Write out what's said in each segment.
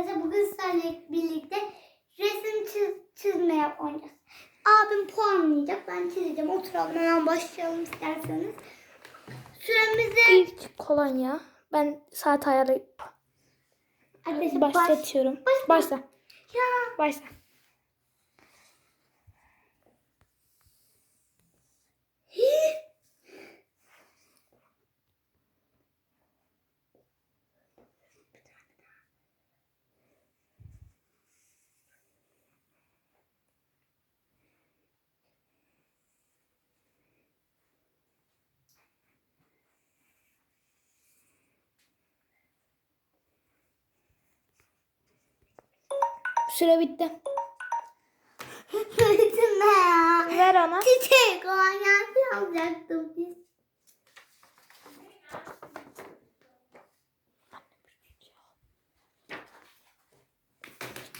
arkadaşlar bugün sizlerle birlikte resim çiz, çizmeye oynayacağız. Abim puanlayacak. Ben çizeceğim. Oturalım hemen başlayalım isterseniz. Süremizi İlk kolonya. Ben saat baş- başlatıyorum. Başla. Başla. Ya. Başla. Süre bitti. Ne ya? Ver ona. Çiçek kolonya alacaktım biz.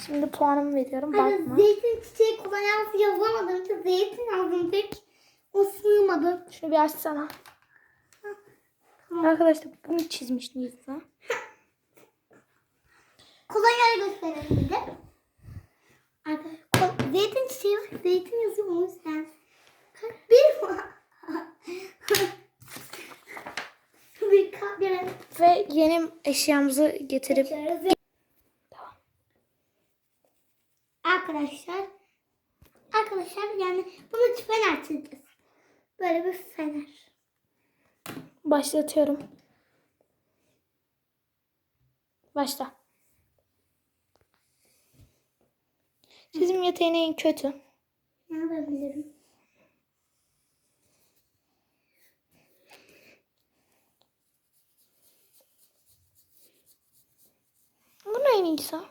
Şimdi puanımı veriyorum. Bakma. zeytin çiçeği kolonyası yazamadım. İşte zeytin yazdım pek. O sığmadı. Şunu bir açsana. Arkadaşlar bunu çizmiş Nisa. Kolonyayı gösterelim bir de. Arkadaşlar, kol- zeytin çiçeği var. Zeytin yazıyor o yüzden. Kaç- Bir var. Bir Ve yeni eşyamızı getirip. Tamam. Arkadaşlar. Arkadaşlar yani bunu fener çizeceğiz. Böyle bir fener. başlatıyorum. Başla. Çizim yeteneğin kötü. Ne yapabilirim? Ne Nisa?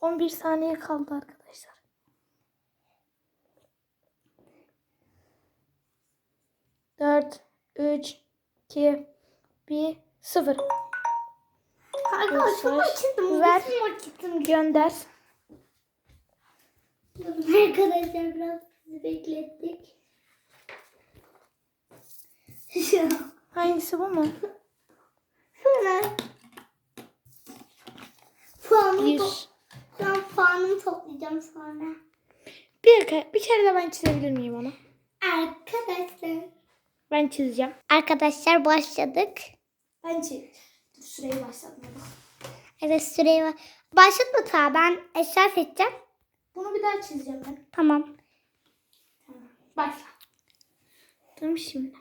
11 saniye kaldı arkadaşlar. Dört, üç, iki, bir, sıfır. Arkadaşlar Ver. çizdim. Ver. Vakitim Gönder. Arkadaşlar biraz sizi beklettik. Hangisi bu mu? Şöyle. Puanımı, Bir. to- şu an puanımı toplayacağım sonra. Bir, ke- bir kere de ben çizebilir miyim onu? Arkadaşlar. Ben çizeceğim. Arkadaşlar başladık. Ben çiz. Süreyi başlatmadım. Evet süreyi var. Başlatma ta ben eşya seçeceğim. Bunu bir daha çizeceğim ben. Tamam. Başla. Tamam şimdi.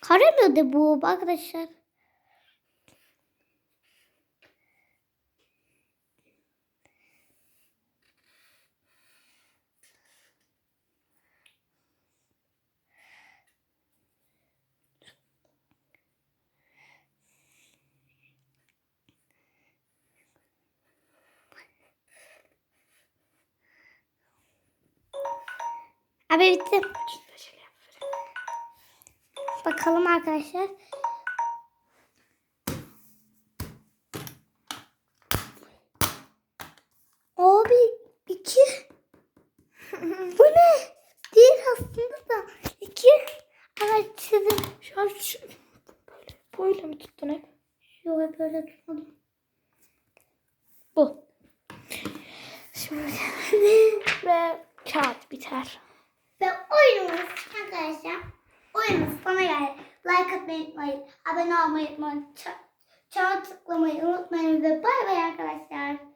Kare miydi bu arkadaşlar? Abi bitti. Bakalım arkadaşlar. Abi iki. Bu ne? Değil aslında da. iki. Evet çizim. Şu an şu, böyle, böyle mi tuttun hep? Yok böyle tutmadım. Bu. Şimdi ve kağıt biter. like atmayı unutmayın. Abone olmayı unutmayın. Çan tıklamayı unutmayın ve bay bay arkadaşlar.